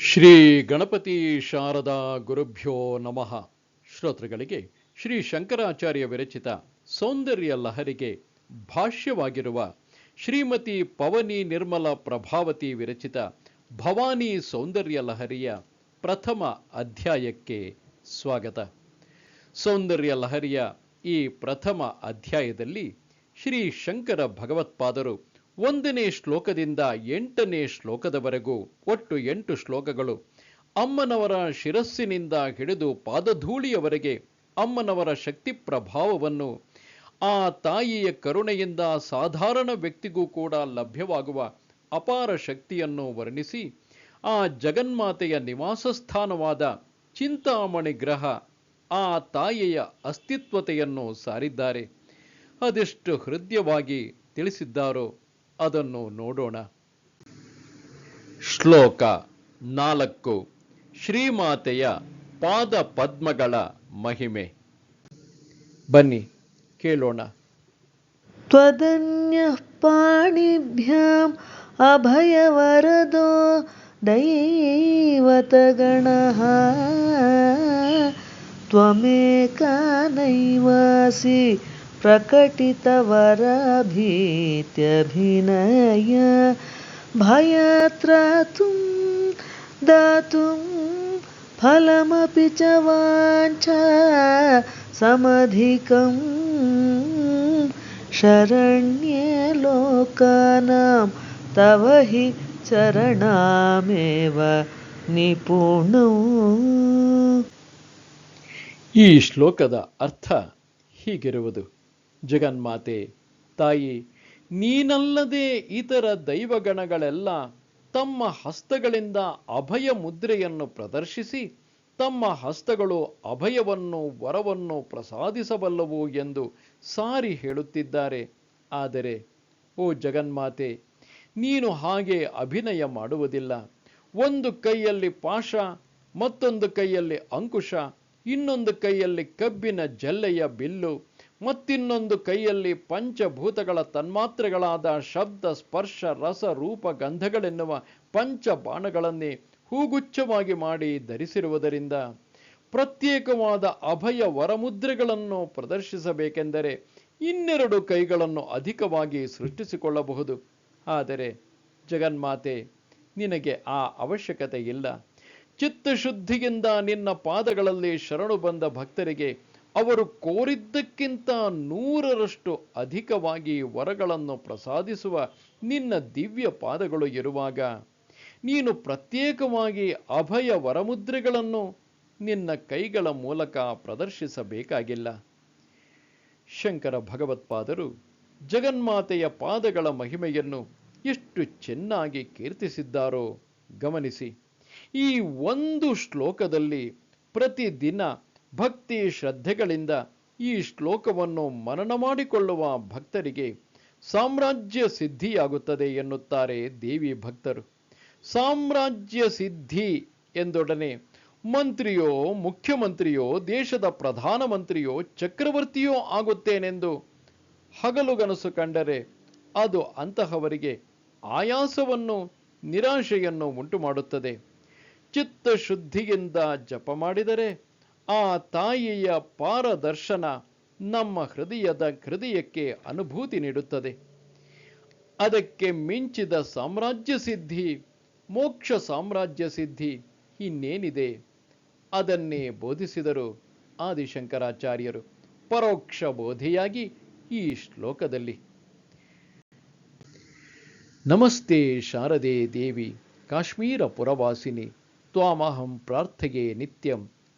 ಶ್ರೀ ಗಣಪತಿ ಶಾರದಾ ಗುರುಭ್ಯೋ ನಮಃ. ಶ್ರೋತೃಗಳಿಗೆ ಶ್ರೀ ಶಂಕರಾಚಾರ್ಯ ವಿರಚಿತ ಸೌಂದರ್ಯ ಲಹರಿಗೆ ಭಾಷ್ಯವಾಗಿರುವ ಶ್ರೀಮತಿ ಪವನಿ ನಿರ್ಮಲ ಪ್ರಭಾವತಿ ವಿರಚಿತ ಭವಾನಿ ಸೌಂದರ್ಯ ಲಹರಿಯ ಪ್ರಥಮ ಅಧ್ಯಾಯಕ್ಕೆ ಸ್ವಾಗತ. ಸೌಂದರ್ಯ ಲಹರಿಯ ಈ ಪ್ರಥಮ ಅಧ್ಯಾಯದಲ್ಲಿ ಶ್ರೀ ಶಂಕರ ಭಗವತ್ಪಾದರು ಒಂದನೇ ಶ್ಲೋಕದಿಂದ ಎಂಟನೇ ಶ್ಲೋಕದವರೆಗೂ ಒಟ್ಟು ಎಂಟು ಶ್ಲೋಕಗಳು. ಅಮ್ಮನವರ ಶಿರಸ್ಸಿನಿಂದ ಹಿಡಿದು ಪಾದಧೂಳಿಯವರೆಗೆ ಅಮ್ಮನವರ ಶಕ್ತಿ ಪ್ರಭಾವವನ್ನು ಆ ತಾಯಿಯ ಕರುಣೆಯಿಂದ ಸಾಧಾರಣ ವ್ಯಕ್ತಿಗೂ ಕೂಡ ಲಭ್ಯವಾಗುವ ಅಪಾರ ಶಕ್ತಿಯನ್ನು ವರ್ಣಿಸಿ ಆ ಜಗನ್ಮಾತೆಯ ನಿವಾಸ ಸ್ಥಾನವಾದ ಚಿಂತಾಮಣಿ ಗ್ರಹ ಆ ತಾಯಿಯ ಅಸ್ತಿತ್ವತೆಯನ್ನು ಸಾರಿದ್ದಾರೆ. ಅದೆಷ್ಟು ಹೃದಯವಾಗಿ ತಿಳಿಸಿದ್ದಾರೋ ಅದನ್ನು ನೋಡೋಣ ಶ್ಲೋಕ ನಾಲ್ಕು ಶ್ರೀಮಾತೆಯ ಪಾದ ಪದ್ಮಗಳ ಮಹಿಮೆ ಬನ್ನಿ ಕೇಳೋಣ त्वदन्यः पाणिभ्याम् अभयवरदो दैवतगणः त्वमेका नैवासि प्रकटितवरभीत्यभिनय भयत्रातुं दातुं फलमपि च वाञ्छा समधिकम् शरण्ये लोकानां तव हि चरणामेव निपुणौ ಈ ಶ್ಲೋಕದ ಅರ್ಥ ಹೀಗಿರುವುದು ಜಗನ್ಮಾತೆ, ತಾಯಿ, ನೀನಲ್ಲದೆ ಇತರ ದೈವಗಣಗಳೆಲ್ಲ ತಮ್ಮ ಹಸ್ತಗಳಿಂದ ಅಭಯ ಮುದ್ರೆಯನ್ನು ಪ್ರದರ್ಶಿಸಿ, ತಮ್ಮ ಹಸ್ತಗಳು ಅಭಯವನ್ನು, ವರವನ್ನು ಪ್ರಸಾದಿಸಬಲ್ಲವು ಎಂದು ಸಾರಿ ಹೇಳುತ್ತಿದ್ದಾರೆ. ಆದರೆ, ಓ ಜಗನ್ಮಾತೆ, ನೀನು ಹಾಗೆ ಅಭಿನಯ ಮಾಡುವುದಿಲ್ಲ. ಒಂದು ಕೈಯಲ್ಲಿ ಪಾಶ, ಮತ್ತೊಂದು ಕೈಯಲ್ಲಿ ಅಂಕುಶ, ಇನ್ನೊಂದು ಕೈಯಲ್ಲಿ ಕಬ್ಬಿನ ಜಲ್ಲೆಯ ಬಿಲ್ಲು ಮತ್ತಿನ್ನೊಂದು ಕೈಯಲ್ಲಿ ಪಂಚಭೂತಗಳ ತನ್ಮಾತ್ರೆಗಳಾದ ಶಬ್ದ, ಸ್ಪರ್ಶ, ರಸ, ರೂಪ, ಗಂಧಗಳೆನ್ನುವ ಪಂಚ ಬಾಣಗಳನ್ನೇ ಹೂಗುಚ್ಛವಾಗಿ ಮಾಡಿ ಧರಿಸಿರುವುದರಿಂದ ಪ್ರತ್ಯೇಕವಾದ ಅಭಯ ವರಮುದ್ರೆಗಳನ್ನು ಪ್ರದರ್ಶಿಸಬೇಕೆಂದರೆ ಇನ್ನೆರಡು ಕೈಗಳನ್ನು ಅಧಿಕವಾಗಿ ಸೃಷ್ಟಿಸಿಕೊಳ್ಳಬಹುದು. ಆದರೆ ಜಗನ್ಮಾತೆ, ನಿನಗೆ ಆ ಅವಶ್ಯಕತೆ ಇಲ್ಲ ಚಿತ್ತಶುದ್ಧಿಯಿಂದ ನಿನ್ನ ಪಾದಗಳಲ್ಲಿ ಶರಣು ಬಂದ ಭಕ್ತರಿಗೆ ಅವರು ಕೋರಿದ್ದಕ್ಕಿಂತ ನೂರರಷ್ಟು ಅಧಿಕವಾಗಿ ವರಗಳನ್ನು ಪ್ರಸಾದಿಸುವ ನಿನ್ನ ದಿವ್ಯ ಪಾದಗಳು ಇರುವಾಗ ನೀನು ಪ್ರತ್ಯೇಕವಾಗಿ ಅಭಯ ವರಮುದ್ರೆಗಳನ್ನು ನಿನ್ನ ಕೈಗಳ ಮೂಲಕ ಪ್ರದರ್ಶಿಸಬೇಕಾಗಿಲ್ಲ. ಶಂಕರ ಭಗವತ್ಪಾದರು, ಜಗನ್ಮಾತೆಯ ಪಾದಗಳ ಮಹಿಮೆಯನ್ನು ಎಷ್ಟು ಚೆನ್ನಾಗಿ ಕೀರ್ತಿಸಿದ್ದಾರೋ ಗಮನಿಸಿ. ಈ ಒಂದು ಶ್ಲೋಕದಲ್ಲಿ ಪ್ರತಿದಿನ ಭಕ್ತಿ ಶ್ರದ್ಧೆಗಳಿಂದ ಈ ಶ್ಲೋಕವನ್ನು ಮನನ ಮಾಡಿಕೊಳ್ಳುವ ಭಕ್ತರಿಗೆ ಸಾಮ್ರಾಜ್ಯ ಸಿದ್ಧಿಯಾಗುತ್ತದೆ ಎನ್ನುತ್ತಾರೆ ದೇವಿ ಭಕ್ತರು. ಸಾಮ್ರಾಜ್ಯ ಸಿದ್ಧಿ ಎಂದೊಡನೆ ಮಂತ್ರಿಯೋ, ಮುಖ್ಯಮಂತ್ರಿಯೋ, ದೇಶದ ಪ್ರಧಾನಮಂತ್ರಿಯೋ, ಚಕ್ರವರ್ತಿಯೋ ಆಗುತ್ತೇನೆಂದು ಹಗಲುಗನಸು ಕಂಡರೆ ಅದು ಅಂತಹವರಿಗೆ ಆಯಾಸವನ್ನು, ನಿರಾಶೆಯನ್ನು ಉಂಟು ಮಾಡುತ್ತದೆ ಚಿತ್ತಶುದ್ಧಿಯಿಂದ ಜಪ ಮಾಡಿದರೆ ಆ ತಾಯಿಯ ಪಾರದರ್ಶನ ನಮ್ಮ ಹೃದಯದ ಹೃದಯಕ್ಕೆ ಅನುಭೂತಿ ನೀಡುತ್ತದೆ. ಅದಕ್ಕೆ ಮಿಂಚಿದ ಸಾಮ್ರಾಜ್ಯ ಸಿದ್ಧಿ, ಮೋಕ್ಷ ಸಾಮ್ರಾಜ್ಯ ಸಿದ್ಧಿ ಇನ್ನೇನಿದೆ? ಅದನ್ನೇ ಬೋಧಿಸಿದರು ಆದಿಶಂಕರಾಚಾರ್ಯರು. ಪರೋಕ್ಷ ಬೋಧಿಯಾಗಿ ಈ ಶ್ಲೋಕದಲ್ಲಿ. ನಮಸ್ತೆ ಶಾರದೆ ದೇವಿ, ಕಾಶ್ಮೀರ ಪುರವಾಸಿನಿ, ತ್ವಾಮಹಂ ಪ್ರಾರ್ಥೆಗೆ ನಿತ್ಯಂ.